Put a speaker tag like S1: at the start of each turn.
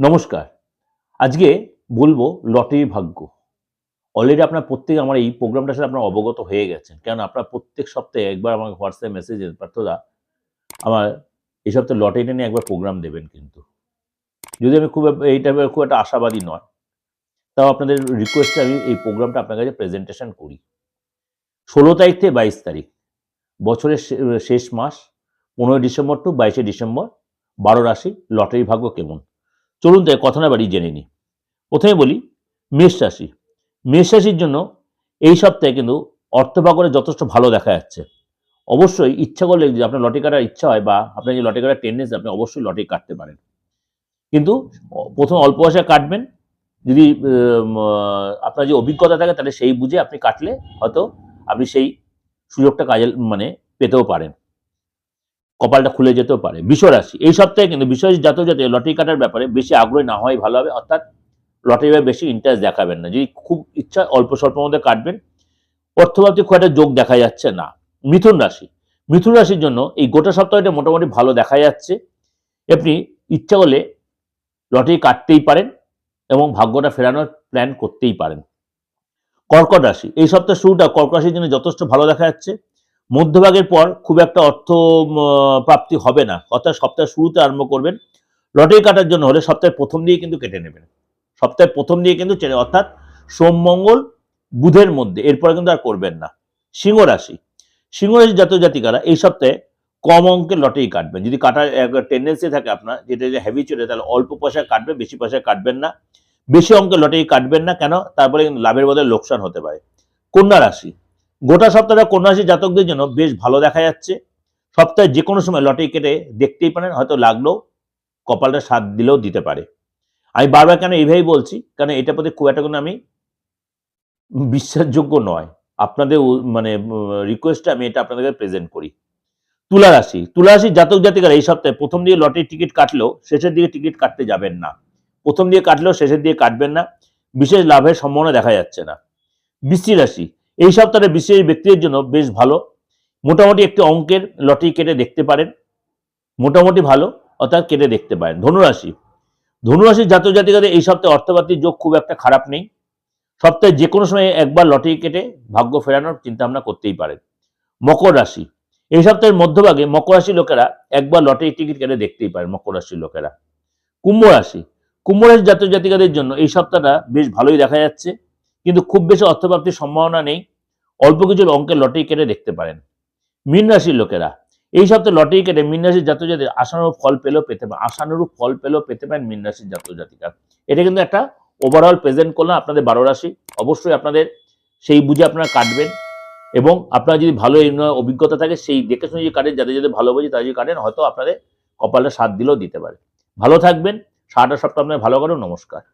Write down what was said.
S1: নমস্কার। আজকে বলব লটারি ভাগ্য। অলরেডি আপনার প্রত্যেক আমার এই প্রোগ্রামটার সাথে আপনার অবগত হয়ে গেছেন। কারণ আপনার প্রত্যেক সপ্তাহে একবার আমাকে হোয়াটসঅ্যাপ মেসেজে পার্থদা, আমার এই সপ্তাহে লটারিটা নিয়ে একবার প্রোগ্রাম দেবেন কিন্তু। যদি আমি খুব এইটা খুব একটা আশাবাদী নয়, তাও আপনাদের রিকোয়েস্টে আমি এই প্রোগ্রামটা আপনার কাছে প্রেজেন্টেশন করি। ষোলো তারিখ থেকে বাইশ তারিখ, বছরের শেষ মাস, পনেরোই ডিসেম্বর টু বাইশে ডিসেম্বর, বারো রাশি লটারি ভাগ্য কেমন? চলুন তাই কথা না বাড়ি জেনে নিই। প্রথমে বলি, মেষ রাশি। মেষ রাশির জন্য এই সপ্তাহে কিন্তু অর্থভাগরে যথেষ্ট ভালো দেখা যাচ্ছে। অবশ্যই ইচ্ছা করলে যদি আপনার লটারি কাটার ইচ্ছা হয় বা আপনার যে লটে কাটার টেন্ডেন্সি আপনি অবশ্যই লটে কাটতে পারেন। কিন্তু প্রথম অল্প পয়সা কাটবেন। যদি আপনার যে অভিজ্ঞতা থাকে তাহলে সেই বুঝে আপনি কাটলে হয়তো আপনি সেই সুযোগটা কাজে মানে পেতেও পারেন। কপালটা খুলে যেতেও পারে। বিশ্বরাশি এই সপ্তাহে কিন্তু বিশ্বরাশি জাতক জাতি লটারি কাটার ব্যাপারে বেশি আগ্রহী না হয় ভালো হবে, অর্থাৎ লটারি বেশি ইন্টারেস্ট দেখাবেন না। যদি খুব ইচ্ছা অল্প স্বল্প মধ্যে কাটবেন অর্থভাবতে খুব একটা যোগ দেখা যাচ্ছে না। মিথুন রাশি, মিথুন রাশির জন্য এই গোটা সপ্তাহটা মোটামুটি ভালো দেখা যাচ্ছে। আপনি ইচ্ছা হলে লটারি কাটতেই পারেন এবং ভাগ্যটা ফেরানোর প্ল্যান করতেই পারেন। কর্কট রাশি, এই সপ্তাহের শুরুটা কর্কট রাশির জন্য যথেষ্ট ভালো দেখা যাচ্ছে। মধ্যভাগের পর খুব একটা অর্থ প্রাপ্তি হবে না। অর্থাৎ সপ্তাহের শুরুতে আরম্ভ করবেন। লটারি কাটার জন্য হলে সপ্তাহের প্রথম দিয়ে কিন্তু কেটে নেবেন। সপ্তাহের প্রথম দিয়ে কিন্তু অর্থাৎ সোম, মঙ্গল, বুধের মধ্যে। এরপরে কিন্তু আর করবেন না। সিংহ রাশি। সিংহ রাশি জাতীয় জাতিকারা এই সপ্তাহে কম অঙ্কের লটারি কাটবেন। যদি কাটার টেন্ডেন্সি থাকে আপনার, যেটা যে হ্যাভি চলে, তাহলে অল্প পয়সায় কাটবেন, বেশি পয়সায় কাটবেন না। বেশি অঙ্কের লটারি কাটবেন না। কেন? তারপরে কিন্তু লাভের বদলে লোকসান হতে পারে। কন্যা রাশি। গোটা সপ্তাহটা কন্যা রাশি জাতকদের জন্য বেশ ভালো দেখা যাচ্ছে। সপ্তাহে যে কোনো সময় লটারি কেটে দেখতেই পারেন, হয়তো লাগলেও কপালটা সাথ দিলেও দিতে পারে। আমি বারবার কেন এইভাবেই বলছি, কারণ এটা প্রতি খুব একটা কোনো আমি বিশ্বাসযোগ্য নয়। আপনাদের মানে রিকোয়েস্টে আমি এটা আপনাদেরকে প্রেজেন্ট করি। তুলা রাশি তুলা রাশির জাতক জাতিকারা এই সপ্তাহে প্রথম দিয়ে লটারি টিকিট কাটলেও শেষের দিকে টিকিট কাটতে যাবেন না। প্রথম দিয়ে কাটলেও শেষের দিয়ে কাটবেন না। বিশেষ লাভের সম্ভাবনা দেখা যাচ্ছে না। বৃষ্টি রাশি এই সপ্তাহে বিশেষ ব্যক্তিদের জন্য বেশ ভালো। মোটামুটি একটি অঙ্কের লটারি কেটে দেখতে পারেন। মোটামুটি ভালো, অর্থাৎ কেটে দেখতে পারেন। ধনুরাশি। ধনুরাশির জাতক জাতিকাদের এই সপ্তাহে অর্থপাতির যোগ খুব একটা খারাপ নেই। সপ্তাহে যে কোনো সময় একবার লটারি কেটে ভাগ্য ফেরানোর চিন্তা ভাবনা করতেই পারেন। মকর রাশি। এই সপ্তাহের মধ্যভাগে মকর রাশির লোকেরা একবার লটারি টিকিট কেটে দেখতেই পারেন মকর রাশির লোকেরা। কুম্ভ রাশি। কুম্ভ রাশির জাতক জাতিকাদের জন্য এই সপ্তাহটা বেশ ভালোই দেখা যাচ্ছে। কিন্তু খুব বেশি অর্থপ্রাপ্তির সম্ভাবনা নেই। অল্প কিছু অঙ্কের লটারি কেটে দেখতে পারেন। মীন রাশির লোকেরা, এই সপ্তাহে লটারি কেটে মীন রাশির জাতক জাতি আশানুরূপ ফল পেলেও পেতে পারেন, আশানুরূপ ফল পেলেও পেতে পারেন মীন রাশির জাতক জাতিকা এটা কিন্তু একটা ওভারঅল প্রেজেন্ট করলাম আপনাদের বারো রাশি। অবশ্যই আপনাদের সেই বুঝে আপনারা কাটবেন এবং আপনার যদি ভালো অভিজ্ঞতা থাকে, সেই দেখে শুনে যদি কাটেন, যাদের যাদের ভালো বোঝে তারা যদি কাটেন, হয়তো আপনাদের কপালে সাথ দিলেও দিতে পারে। ভালো থাকবেন, সারাটা সপ্তাহ আপনার ভালো করুন নমস্কার।